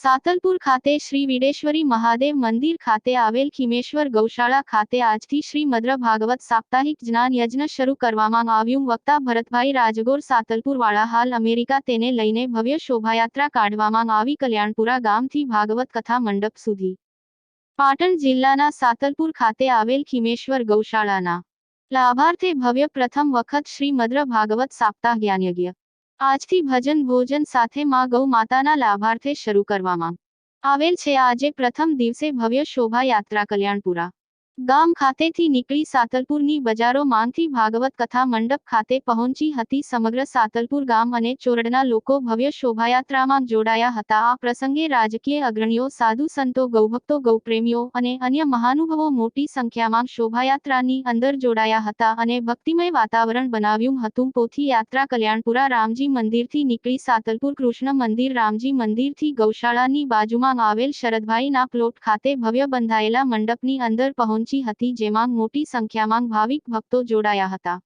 સાતલપુર ખાતે શ્રી વિડેશ્વરી મહાદેવ મંદિર ખાતે આવેલ ખીમેશ્વર ગૌશાળા ખાતે આજથી શ્રી મદ્ર ભાગવત સાપ્તાહિક જ્ઞાન યજ્ઞ શરૂ કરવામાં આવ્યું. વક્તા ભરતભાઈ રાજગોર સાતલપુર વાળા હાલ અમેરિકા તેને લઈને ભવ્ય શોભાયાત્રા કાઢવામાં આવી કલ્યાણપુરા ગામથી ભાગવત કથા મંડપ સુધી. પાટણ જિલ્લાના સાતલપુર ખાતે આવેલ ખીમેશ્વર ગૌશાળાના લાભાર્થે ભવ્ય પ્રથમ વખત શ્રી મદ્ર ભાગવત સાપ્તાહ જ્ઞાનયજ્ઞ આજથી ભજન ભોજન સાથે માં ગૌ માતાના લાભાર્થે શરૂ કરવામાં આવેલ છે. આજે પ્રથમ દિવસે ભવ્ય શોભાયાત્રા કલ્યાણપુરા. ગામ ખાતેથી નીકળી સાતલપુરની બજારો માંથી ભાગવત કથા મંડપ ખાતે પહોંચી હતી સમગ્ર સાતલપુર ગામ અને ચોરડના લોકો ભવ્ય શોભાયાત્રામાં જોડાયા હતા. આ પ્રસંગે રાજકીય અગ્રણીઓ, સાધુ સંતો, ગૌભક્તો, ગૌપ્રેમીઓ અને અન્ય મહાનુભાવો મોટી સંખ્યામાં શોભાયાત્રાની અંદર જોડાયા હતા અને ભક્તિમય વાતાવરણ બનાવ્યું હતું. પોથી યાત્રા કલ્યાણપુરા રામજી મંદિરથી નીકળી સાતલપુર કૃષ્ણ મંદિર રામજી મંદિરથી ગૌશાળાની બાજુમાં આવેલ શરદભાઈના પ્લોટ ખાતે ભવ્ય બંધાયેલા મંડપની અંદર પહોંચી હતી જેમાં મોટી સંખ્યામાં ભાવિક ભક્તો જોડાયા હતા.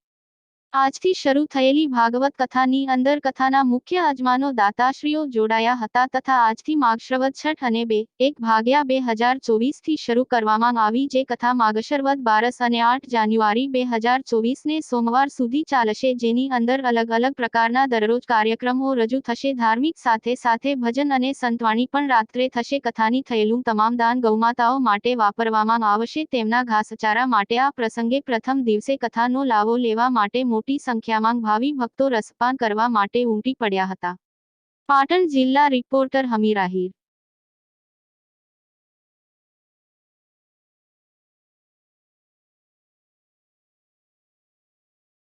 આજથી શરૂ થયેલી ભાગવત કથાની અંદર કથાના મુખ્ય અજમાનો દાતાશ્રીઓ જોડાયા હતા તથા આજથી માગશરવદ છઠ અને બે, એક ભાગ્યા બે હજાર ચોવીસથી શરૂ કરવામાં આવી જે કથા માગશરવદ બારસ અને આઠ જાન્યુઆરી બે હજાર ચોવીસને સોમવાર સુધી ચાલશે જેની અંદર અલગ અલગ પ્રકારના દરરોજ કાર્યક્રમો રજૂ થશે. ધાર્મિક સાથે સાથે ભજન અને સંતવાણી પણ રાત્રે થશે. કથાની થયેલું તમામ દાન ગૌમાતાઓ માટે વાપરવામાં આવશે. તેમના ઘાસચારા માટે આ પ્રસંગે પ્રથમ દિવસે કથાનો લાવો લેવા માટે મોટી સંખ્યામાં ભાવિ ભક્તો રસપાન કરવા માટે ઉમટી પડ્યા હતા. પાટણ જિલ્લા રિપોર્ટર હમીર આહિર